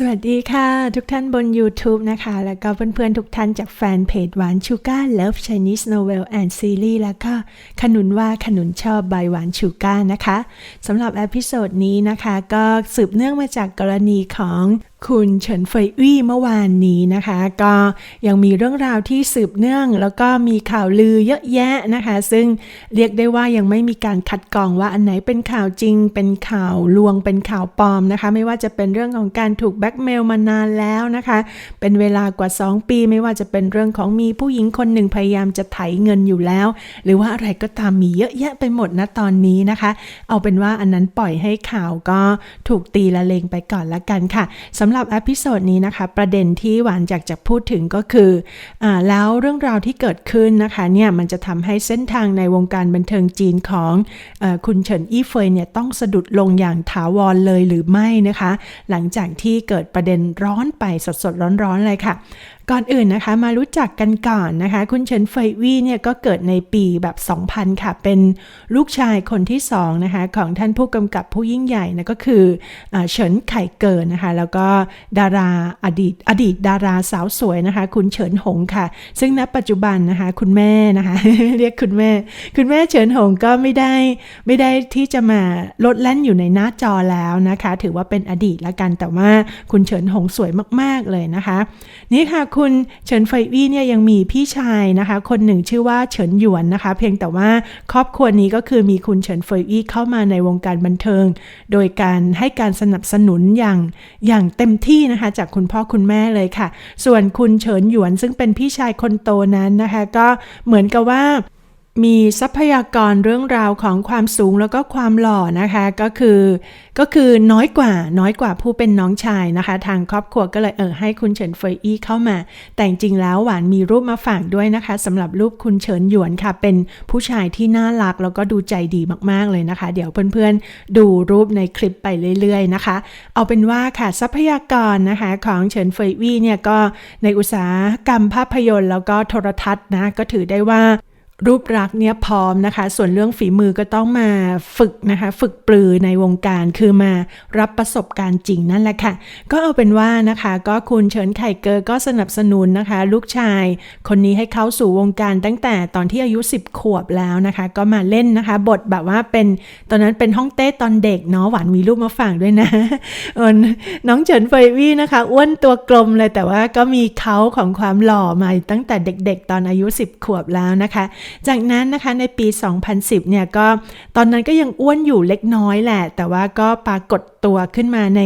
สวัสดีค่ะ ทุกท่านบน YouTube นะคะ แล้วก็เพื่อนๆ ทุกท่านจากแฟนเพจหวานชูก้า Love Chinese Novel and Series แล้วก็ขนุนว่าขนุนชอบใบหวานชูก้านะคะสำหรับเอพิโซดนี้นะคะ ก็สืบเนื่องมาจากกรณีของ คุณเฉินเฟยอี้เมื่อวานนี้นะคะ ก็ยังมีเรื่องราวที่สืบเนื่อง แล้วก็มีข่าวลือเยอะแยะนะคะ ซึ่งเรียกได้ว่ายังไม่มีการคัดกรองว่าอันไหนเป็นข่าวจริง เป็นข่าวลวงเป็นข่าวปลอมนะคะ ไม่ว่าจะเป็นเรื่องของการถูกแบ็กเมลมานานแล้วนะคะ เป็นเวลากว่า 2 ปีไม่ว่าจะเป็นเรื่องของมีผู้หญิงคนหนึ่งพยายามจะไถเงินอยู่แล้ว หรือว่าอะไรก็ตามมีเยอะแยะไปหมดนะตอนนี้นะคะ เอาเป็นว่าอันนั้นปล่อยให้ข่าวก็ถูกตีละเลงไปก่อนละกันค่ะสำำหรับอพิโซดนี้นะคะ ประเด็นที่หวานอยากจะพูดถึงก็คืออ่าแล้วเรื่องราวที่เกิดขึ้นนะคะเนี่ยมันจะทำให้เส้นทางในวงการบันเทิงจีนของอคุณเฉินอี้เฟยเนี่ยต้องสะดุดลงอย่างถาวรเลยหรือไม่นะคะ หลังจากที่เกิดประเด็นร้อนไปสดๆร้อนๆเลยค่ะ ก่อนอื่นนะคะมารู้จักกันก่อนนะคะ คุณเฉินเฟยวี่เนี่ยก็เกิดในปีแบบ 2000 ค่ะ เป็นลูกชายคนที่สองนะคะของท่านผู้กำกับผู้ยิ่งใหญ่นะก็คืออเฉินไข่เกินนะคะ แล้วก็ดาราอดีตอดีตดาราสาวสวยนะคะ คุณเฉินหงค่ะ ซึ่งณปัจจุบันนะคะคุณแม่นะคะ เรียกคุณแม่ คุณแม่เฉินหงก็ไม่ได้ไม่ได้ที่จะมาลดแล่นอยู่ในหน้าจอแล้วนะคะ ถือว่าเป็นอดีตละกันแต่ว่าคุณเฉินหงสวยมาก ๆเลยนะคะ นี่ค่ะคุณเฉินไฟวี่เนี่ยยังมีพี่ชายนะคะ คนหนึ่งชื่อว่าเฉินหยวนนะคะ เพียงแต่ว่าครอบครัวนี้ก็คือมีคุณเฉินไฟวี่เข้ามาในวงการบันเทิง โดยการให้การสนับสนุนอย่างอย่างเต็มที่นะคะ จากคุณพ่อคุณแม่เลยค่ะ ส่วนคุณเฉินหยวนซึ่งเป็นพี่ชายคนโตนั้นนะคะ ก็เหมือนกับว่า มีทรัพยากรเรื่องราวของความสูงแล้วก็ความหล่อนะคะก็คือก็คือน้อยกว่าน้อยกว่าผู้เป็นน้องชายนะคะ ทางครอบครัวก็เลยเออให้คุณเฉินเฟยอี้เข้ามา แต่จริงแล้วหวานมีรูปมาฝากด้วยนะคะสำหรับรูปคุณเฉินหยวนค่ะ เป็นผู้ชายที่น่ารักแล้วก็ดูใจดีมากๆเลยนะคะ เดี๋ยวเพื่อนๆดูรูปในคลิปไปเรื่อยๆนะคะ เอาเป็นว่าค่ะทรัพยากรนะคะของเฉินเฟยอี้เนี่ยก็ในอุตสาหกรรมภาพยนตร์แล้วก็โทรทัศน์นะก็ถือได้ว่า รูปรักษ์เนี่ยพร้อมนะคะ ส่วนเรื่องฝีมือก็ต้องมาฝึกนะคะ ฝึกปรือในวงการคือมารับประสบการณ์จริงนั่นแหละค่ะ ก็เอาเป็นว่านะคะ ก็คุณเฉินไข่เกอก็สนับสนุนนะคะ ลูกชาย คนนี้ให้เข้าสู่วงการตั้งแต่ตอนที่อายุ 10 ขวบแล้วนะคะ ก็มาเล่นนะคะ บทแบบว่าเป็นตอนนั้นเป็นห้องเต้ตอนเด็กเนาะหวานมีรูปมาฝากด้วยนะน้องเฉินเฟยวี่นะคะอ้วนตัวกลมเลยแต่ว่าก็มีเขาของความหล่อมาตั้งแต่เด็ก ๆ ตอนอายุ 10 ขวบแล้วนะคะจากนั้นนะคะในปี 2010 เนี่ยก็ตอนนั้นก็ยังอ้วนอยู่เล็กน้อยแหละ แต่ว่าก็ปรากฏตัวขึ้นมาใน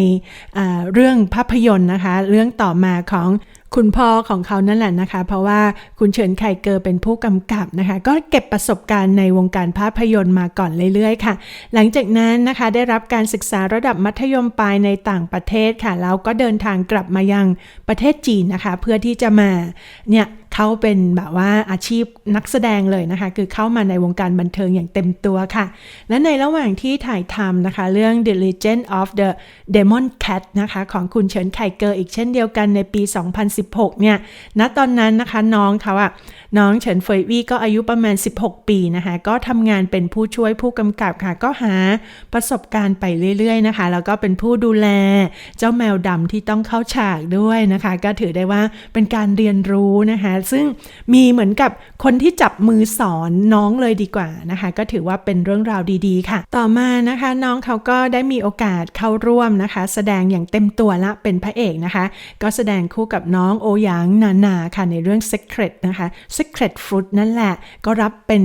เรื่องภาพยนตร์นะคะ เรื่องต่อมาของคุณพ่อของเขานั่นแหละนะคะ เพราะว่าคุณเฉินไข่เกอเป็นผู้กำกับนะคะ ก็เก็บประสบการณ์ในวงการภาพยนตร์มาก่อนเรื่อยๆค่ะ หลังจากนั้นนะคะได้รับการศึกษาระดับมัธยมปลายในต่างประเทศค่ะ แล้วก็เดินทางกลับมายังประเทศจีนนะคะ เพื่อที่จะมาเนี่ย เขาเป็นแบบว่าอาชีพนักแสดงเลยนะคะ คือเข้ามาในวงการบันเทิงอย่างเต็มตัวค่ะ และในระหว่างที่ถ่ายทำนะคะ เรื่อง The Legend of the Demon Cat นะคะ ของคุณเฉินไคเกอร์อีกเช่นเดียวกันในปี 2016 เนี่ยณตอนนั้นนะคะน้องเขาอะน้องเฉินเฟยวี่ก็อายุประมาณ 16 ปีนะคะ ก็ทำงานเป็นผู้ช่วยผู้กำกับค่ะ ก็หาประสบการณ์ไปเรื่อยๆนะคะ แล้วก็เป็นผู้ดูแลเจ้าแมวดำที่ต้องเข้าฉากด้วยนะคะ ก็ถือได้ว่าเป็นการเรียนรู้นะคะซึ่งมีเหมือนกับคนที่จับมือสอนน้องเลยดีกว่านะคะ ก็ถือว่าเป็นเรื่องราวดีๆค่ะ ต่อมานะคะน้องเขาก็ได้มีโอกาสเข้าร่วมนะคะ แสดงอย่างเต็มตัวละเป็นพระเอกนะคะ ก็แสดงคู่กับน้องโอหยางนานาค่ะในเรื่อง Secret นะคะ Secret Fruit นั่นแหละ ก็รับเป็น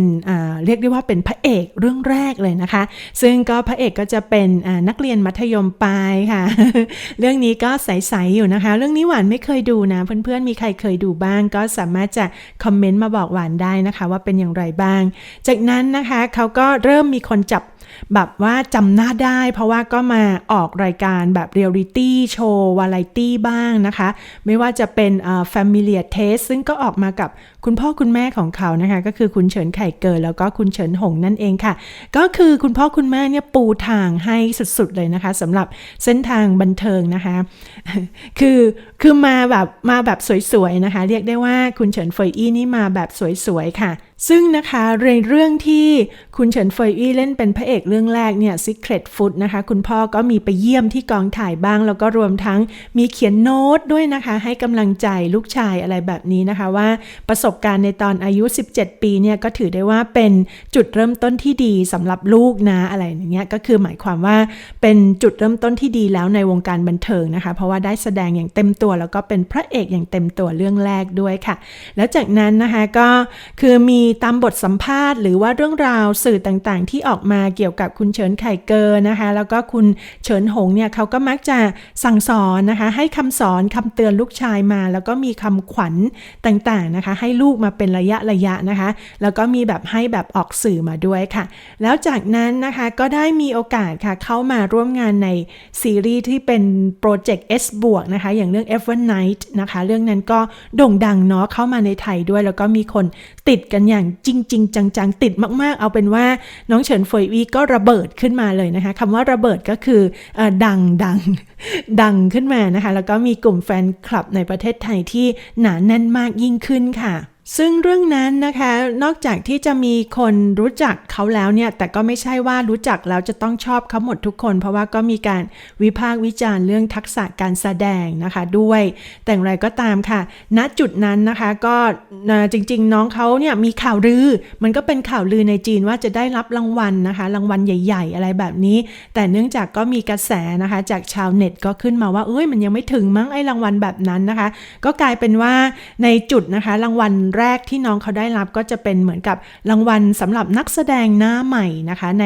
เรียกได้ว่าเป็นพระเอกเรื่องแรกเลยนะคะ ซึ่งก็พระเอกก็จะเป็นนักเรียนมัธยมปลายค่ะ เรื่องนี้ก็ใสๆอยู่นะคะ เรื่องนี้หวานไม่เคยดูนะ เพื่อนๆมีใครเคยดูบ้างก็สามารถจะคอมเมนต์มาบอกหวานได้นะคะ ว่าเป็นอย่างไรบ้าง จากนั้นนะคะเขาก็เริ่มมีคนจับแบบว่าจำหน้าได้ เพราะว่าก็มาออกรายการแบบเรียลลิตี้โชว์วาไรตี้บ้างนะคะ ไม่ว่าจะเป็นเอ่อ Familiar Taste ซึ่งก็ออกมากับคุณพ่อคุณแม่ของเขานะคะ ก็คือคุณเฉินไข่เกิดแล้วก็คุณเฉินหงนั่นเองค่ะ ก็คือคุณพ่อคุณแม่เนี่ยปูทางให้สุดๆเลยนะคะสำหรับเส้นทางบันเทิงนะคะ คือคือมาแบบมาแบบสวยๆนะคะ เรียกได้ว่าคุณเฉินเฟยอี้นี่มาแบบสวยๆค่ะ ซึ่งนะคะในเรื่องที่คุณเฉินเฟยอี้เล่นเป็นพระเอกเรื่องแรกเนี่ย Secret Food นะคะ คุณพ่อก็มีไปเยี่ยมที่กองถ่ายบ้าง แล้วก็รวมทั้งมีเขียนโน้ตด้วยนะคะ ให้กำลังใจลูกชายอะไรแบบนี้นะคะว่าประสบการณ์ในตอนอายุ 17 ปีเนี่ย ก็ถือได้ว่าเป็นจุดเริ่มต้นที่ดีสำหรับลูกนะอะไรอย่างเงี้ยก็คือหมายความว่าเป็นจุดเริ่มต้นที่ดีแล้วในวงการบันเทิงนะคะ เพราะว่าได้แสดงอย่างเต็มตัว แล้วก็เป็นพระเอกอย่างเต็มตัวเรื่องแรกด้วยค่ะ แล้วจากนั้นนะคะก็คือมีตามบทสัมภาษณ์หรือว่าเรื่องราวสื่อต่างๆ ที่ออกมาเกี่ยวกับคุณเฉินไข่เกอนะคะ แล้วก็คุณเฉินหงเนี่ยเขาก็มักจะสั่งสอนนะคะ ให้คำสอนคำเตือนลูกชายมา แล้วก็มีคำขวัญต่างๆนะคะ ให้ลูกมาเป็นระยะระยะนะคะ แล้วก็มีแบบให้แบบออกสื่อมาด้วยค่ะ แล้วจากนั้นนะคะก็ได้มีโอกาสค่ะเข้ามาร่วมงานในซีรีส์ที่เป็นโปรเจกต์ S บวกนะคะ อย่างเรื่อง F1 Night นะคะ เรื่องนั้นก็โด่งดังเนาะเข้ามาในไทยด้วย แล้วก็มีคนติดกันอย่างจริงจริงจังๆ ติดมากๆ เอาเป็นว่าน้องเฉินเฟยวีก็ระเบิดขึ้นมาเลยนะคะคำว่าระเบิดก็คืออดังดังดังขึ้นมานะคะ แล้วก็มีกลุ่มแฟนคลับในประเทศไทยที่หนาแน่นมากยิ่งขึ้นค่ะ ซึ่งเรื่องนั้นนะคะนอกจากที่จะมีคนรู้จักเขาแล้วเนี่ย แต่ก็ไม่ใช่ว่ารู้จักแล้วจะต้องชอบเขาหมดทุกคน เพราะว่าก็มีการวิพากษ์วิจารณ์เรื่องทักษะการแสดงนะคะด้วย แต่อย่างไรก็ตามค่ะ ณจุดนั้นนะคะก็จริง ๆ น้องเขาเนี่ยมีข่าวลือ มันก็เป็นข่าวลือในจีนว่าจะได้รับรางวัลนะคะ รางวัลใหญ่ ๆ อะไรแบบนี้ แต่เนื่องจากก็มีกระแสนะคะ จากชาวเน็ตก็ขึ้นมาว่าเอ้ยมันยังไม่ถึงมั้งไอ้รางวัลแบบนั้นนะคะ ก็กลายเป็นว่าในจุดนะคะรางวัลแรกที่น้องเขาได้รับก็จะเป็นเหมือนกับรางวัลสำหรับนักแสดงหน้าใหม่นะคะใน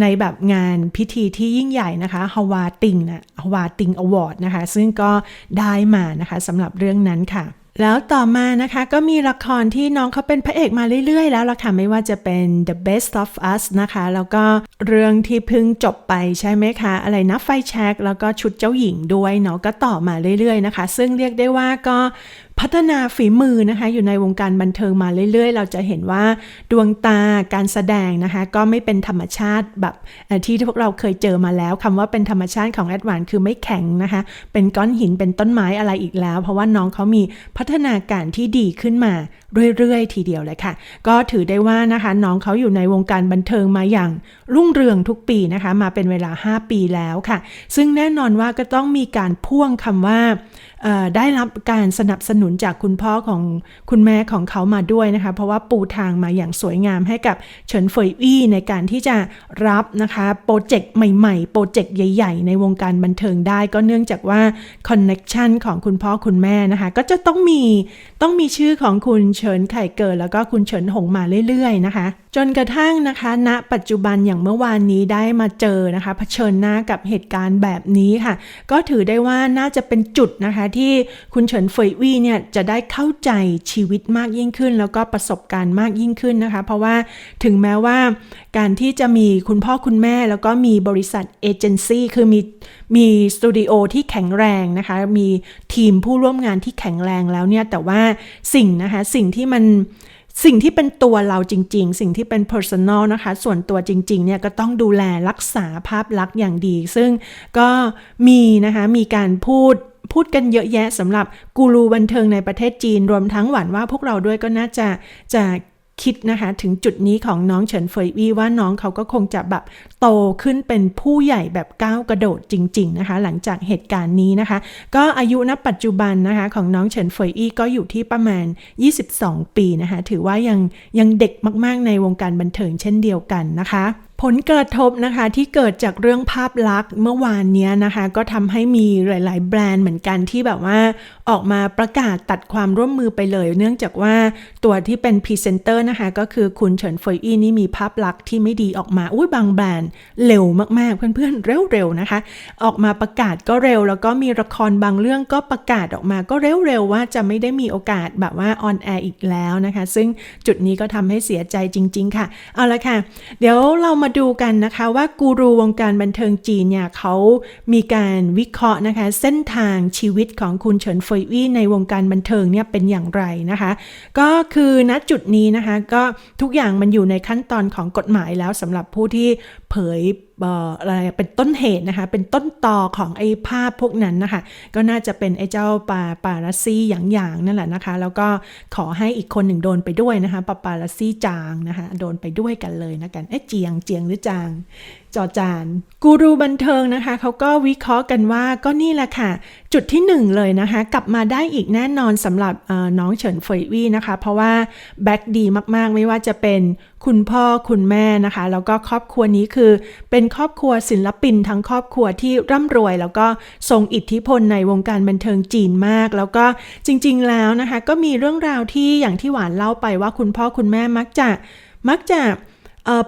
ในแบบงานพิธีที่ยิ่งใหญ่นะคะฮาวาติงนะฮาวาติงอวอร์ดนะคะ ซึ่งก็ได้มานะคะสำหรับเรื่องนั้นค่ะแล้วต่อมานะคะก็มีละครที่น้องเขาเป็นพระเอกมาเรื่อยๆ แล้วล่ะค่ะไม่ว่าจะเป็น The Best of Us นะคะ แล้วก็เรื่องที่เพิ่งจบไปใช่ไหมคะ อะไรนะไฟแช็กแล้วก็ชุดเจ้าหญิงด้วยเนาะก็ต่อมาเรื่อยๆนะคะ ซึ่งเรียกได้ว่าก็ พัฒนาฝีมือนะคะ อยู่ในวงการบันเทิงมาเรื่อย ๆ เราจะเห็นว่าดวงตาการแสดงนะคะ ก็ไม่เป็นธรรมชาติแบบที่พวกเราเคยเจอมาแล้วคำว่าเป็นธรรมชาติของแอดวานคือไม่แข็งนะคะ เป็นก้อนหินเป็นต้นไม้อะไรอีกแล้ว เพราะว่าน้องเขามีพัฒนาการที่ดีขึ้นมาเรื่อย ๆ ทีเดียวเลยค่ะ ก็ถือได้ว่านะคะ น้องเขาอยู่ในวงการบันเทิงมาอย่างรุ่งเรืองทุกปีนะคะ มาเป็นเวลา 5 ปีแล้วค่ะ ซึ่งแน่นอนว่าก็ต้องมีการพ่วงคำว่า ได้รับการสนับสนุนจากคุณพ่อของคุณแม่ของเขามาด้วยนะคะ เพราะว่าปูทางมาอย่างสวยงามให้กับเฉินเฟยอี้ในการที่จะรับนะคะโปรเจกต์ใหม่ๆ โปรเจกต์ใหญ่ ๆ ในวงการบันเทิงได้ก็เนื่องจากว่าคอนเน็ชันของคุณพ่อคุณแม่นะคะ ก็จะต้องมีต้องมีชื่อของคุณเฉินไข่เกิด แล้วก็คุณเฉินหงมาเรื่อย ๆ นะคะ จนกระทั่งนะคะ ณปัจจุบันอย่างเมื่อวานนี้ได้มาเจอนะคะเผชิญหน้ากับเหตุการณ์แบบนี้ค่ะ ก็ถือได้ว่าน่าจะเป็นจุดนะคะที่คุณเฉินเฟยวี่เนี่ยจะได้เข้าใจชีวิตมากยิ่งขึ้น แล้วก็ประสบการณ์มากยิ่งขึ้นนะคะ เพราะว่าถึงแม้ว่าการที่จะมีคุณพ่อคุณแม่ แล้วก็มีบริษัทเอเจนซี่คือมีมีสตูดิโอที่แข็งแรงนะคะ มีทีมผู้ร่วมงานที่แข็งแรงแล้วเนี่ยแต่ว่าสิ่งนะคะสิ่งที่มันสิ่งที่เป็นตัวเราจริง ๆ สิ่งที่เป็น personal นะคะ ส่วนตัวจริง ๆ เนี่ยก็ต้องดูแลรักษาภาพลักษณ์อย่างดี ซึ่งก็มีนะคะ มีการพูด พูดกันเยอะแยะสำหรับกูรูบันเทิงในประเทศจีน รวมทั้งหวันว่าพวกเราด้วยก็น่าจะจะคิดนะคะ ถึงจุดนี้ของน้องเฉินเฟยวีว่าน้องเขาก็คงจะแบบโตขึ้นเป็นผู้ใหญ่แบบก้าวกระโดดจริง ๆ นะคะ หลังจากเหตุการณ์นี้นะคะ ก็อายุณปัจจุบันนะคะ ของน้องเฉินเฟยอี้ก็อยู่ที่ประมาณ 22 ปีนะคะ ถือว่ายังยังเด็กมากๆในวงการบันเทิงเช่นเดียวกันนะคะ ผลกระทบนะคะที่เกิดจากเรื่องภาพลักษณ์เมื่อวานนี้นะคะ ก็ทำให้มีหลาย ๆ แบรนด์เหมือนกันที่แบบว่าออกมาประกาศตัดความร่วมมือไปเลย เนื่องจากว่าตัวที่เป็นพรีเซนเตอร์นะคะ ก็คือคุณเฉินเฟยอี้นี่มีภาพลักษณ์ที่ไม่ดีออกมาอุ้ยบางแบรนด์เร็วมาก ๆ เพื่อน ๆ เร็ว ๆ นะคะ ออกมาประกาศก็เร็ว แล้วก็มีละครบางเรื่องก็ประกาศออกมาก็เร็ว ๆ ว่าจะไม่ได้มีโอกาสแบบว่าออนแอร์อีกแล้วนะคะ ซึ่งจุดนี้ก็ทำให้เสียใจจริง ๆ ค่ะเอาละค่ะ เดี๋ยวเรามาดูกันนะคะว่ากูรูวงการบันเทิงจีนเนี่ยเขามีการวิเคราะห์นะคะ เส้นทางชีวิตของคุณเฉินเฟยวี่ในวงการบันเทิงเนี่ยเป็นอย่างไรนะคะ ก็คือณจุดนี้นะคะ ก็ทุกอย่างมันอยู่ในขั้นตอนของกฎหมายแล้วสำหรับผู้ที่เผยอะไรเป็นต้นเหตุนะคะ เป็นต้นตอของไอ้ภาพพวกนั้นนะคะ ก็น่าจะเป็นไอ้เจ้าปาปารัสซี่อย่างๆนั่นแหละนะคะ แล้วก็ขอให้อีกคนหนึ่งโดนไปด้วยนะคะปาปารัสซี่จางนะคะ โดนไปด้วยกันเลยนะกัน เอ๊ะเจียงเจียงหรือจาง จอจาน กูรูบันเทิงนะคะเขาก็วิเคราะห์กันว่าก็นี่แหละค่ะ จุดที่หนึ่งเลยนะคะ กลับมาได้อีกแน่นอนสำหรับน้องเฉินเฟยวี่นะคะ เพราะว่าแบ็กดีมากๆ ไม่ว่าจะเป็นคุณพ่อคุณแม่นะคะ แล้วก็ครอบครัวนี้คือ เป็นครอบครัวศิลปินทั้งครอบครัวที่ร่ำรวย แล้วก็ทรงอิทธิพลในวงการบันเทิงจีนมาก แล้วก็จริง ๆ แล้วนะคะ ก็มีเรื่องราวที่อย่างที่หวานเล่าไปว่าคุณพ่อคุณแม่มักจะมักจะ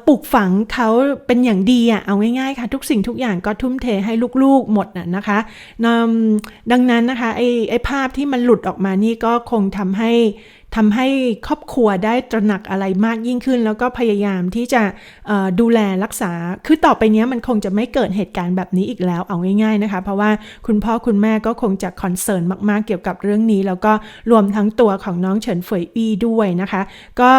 ปลูกฝังเขาเป็นอย่างดีอะเอาง่ายๆค่ะ ทุกสิ่งทุกอย่างก็ทุ่มเทให้ลูกๆหมดน่ะนะคะนดังนั้นนะคะไอ้ไอภาพที่มันหลุดออกมานี่ก็คงทำให้ ทำให้ครอบครัวได้ตระหนักอะไรมากยิ่งขึ้น แล้วก็พยายามที่จะดูแลรักษา คือต่อไปนี้มันคงจะไม่เกิดเหตุการณ์แบบนี้อีกแล้วเอาง่าย ๆนะคะ เพราะว่าคุณพ่อคุณแม่ก็คงจะคอนเซิร์นมากๆเกี่ยวกับเรื่องนี้ แล้วก็รวมทั้งตัวของน้องเฉินเฟยอี้ด้วยนะคะ ก็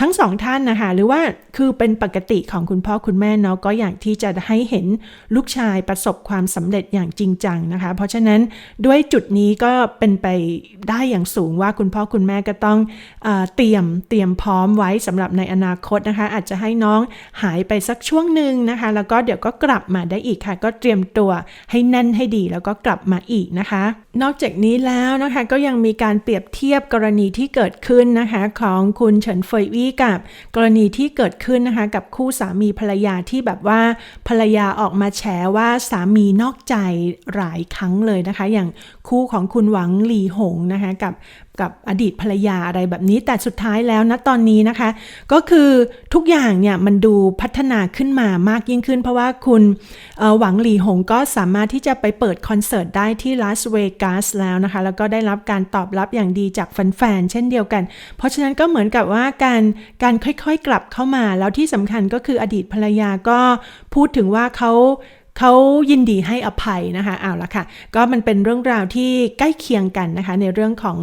ทั้งสองท่านนะคะหรือว่าคือเป็นปกติของคุณพ่อคุณแม่เนาะก็อยากที่จะให้เห็นลูกชายประสบความสำเร็จอย่างจริงจังนะคะ เพราะฉะนั้นด้วยจุดนี้ก็เป็นไปได้อย่างสูงว่าคุณพ่อคุณแม่ก็ต้องเออเตรียมเตรียมพร้อมไว้สำหรับในอนาคตนะคะ อาจจะให้น้องหายไปสักช่วงหนึ่งนะคะ แล้วก็เดี๋ยวก็กลับมาได้อีกค่ะ ก็เตรียมตัวให้แน่นให้ดีแล้วก็กลับมาอีกนะคะ นอกจากนี้แล้วนะคะก็ยังมีการเปรียบเทียบกรณีที่เกิดขึ้นนะคะของคุณเฉินเฟยวี่กับ กรณีที่เกิดขึ้นนะคะกับคู่สามีภรรยาที่แบบว่าภรรยาออกมาแฉว่าสามีนอกใจหลายครั้งเลยนะคะ อย่างคู่ของคุณหวังหลีหงนะคะกับ กับอดีตภรรยาอะไรแบบนี้ แต่สุดท้ายแล้วนะตอนนี้นะคะ ก็คือทุกอย่างเนี่ยมันดูพัฒนาขึ้นมามากยิ่งขึ้น เพราะว่าคุณหวังหลีหงก็สามารถที่จะไปเปิดคอนเสิร์ตได้ที่ลาสเวกัสแล้วนะคะ แล้วก็ได้รับการตอบรับอย่างดีจากแฟนๆเช่นเดียวกัน เพราะฉะนั้นก็เหมือนกับว่าการการค่อยๆกลับเข้ามาแล้วที่สำคัญก็คืออดีตภรรยาก็พูดถึงว่าเขาเขายินดีให้อภัยนะคะเอาละค่ะ ก็มันเป็นเรื่องราวที่ใกล้เคียงกันนะคะ ในเรื่องของ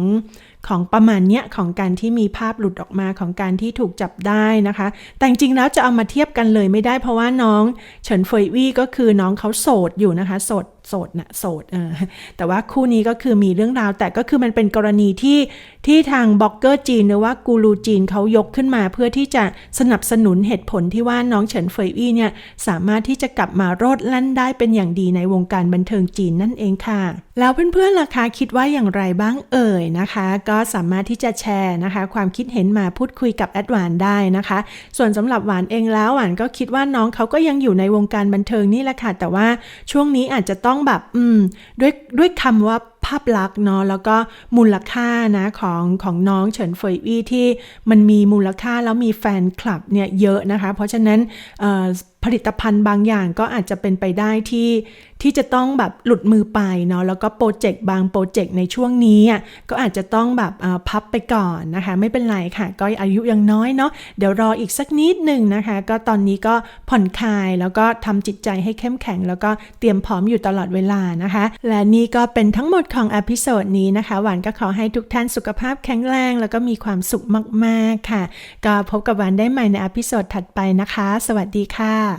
ของประมาณเนี้ยของการที่มีภาพหลุดออกมาของการที่ถูกจับได้นะคะ แต่จริงๆแล้วจะเอามาเทียบกันเลยไม่ได้เพราะว่าน้องเฉินเฟยวี่ก็คือน้องเขาโสดอยู่นะคะโสด โสดนะโสดเออแต่ว่าคู่นี้ก็คือมีเรื่องราว แต่ก็คือมันเป็นกรณีที่ที่ทางบล็อกเกอร์จีนหรือว่ากูรูจีนเขายกขึ้นมา เพื่อที่จะสนับสนุนเหตุผลที่ว่าน้องเฉินเฟยอี้เนี่ยสามารถที่จะกลับมาโรดแล่นได้เป็นอย่างดีในวงการบันเทิงจีนนั่นเองค่ะ แล้วเพื่อนๆล่ะคะคิดว่าอย่างไรบ้างเอ่ยนะคะ ก็สามารถที่จะแชร์นะคะ ความคิดเห็นมาพูดคุยกับแอดวานได้นะคะ ส่วนสำหรับหวานเองแล้วหวานก็คิดว่าน้องเขาก็ยังอยู่ในวงการบันเทิงนี่แหละค่ะแต่ว่าช่วงนี้อาจจะต้องแบบอืมด้วยด้วยคำว่าภาพลักษณ์เนาะแล้วก็มูลค่านะของของน้องเฉินเฟยอี้ที่มันมีมูลค่าแล้วมีแฟนคลับเนี่ยเยอะนะคะ เพราะฉะนั้นเอ่อ ลิตภัณฑ์บางอย่างก็อาจจะเป็นไปได้ที่ที่จะต้องแบบหลุดมือไปเนาะแล้วก็โปรเจกต์บางโปรเจกต์ในช่วงนี้อะก็อาจจะต้องแบบพับไปก่อนนะคะ ไม่เป็นไรค่ะ ก็อายุยังน้อยเนาะเดี๋ยวรออีกสักนิดหนึ่งนะคะ ก็ตอนนี้ก็ผ่อนคลายแล้วก็ทำจิตใจให้เข้มแข็ง แล้วก็เตรียมพร้อมอยู่ตลอดเวลานะคะ และนี่ก็เป็นทั้งหมดของอพิโซดนี้นะคะ หวานก็ขอให้ทุกท่านสุขภาพแข็งแรงแล้วก็มีความสุขมาก ๆ ค่ะ ก็พบกับหวานได้ใหม่ในอพิโซดถัดไปนะคะ สวัสดีค่ะ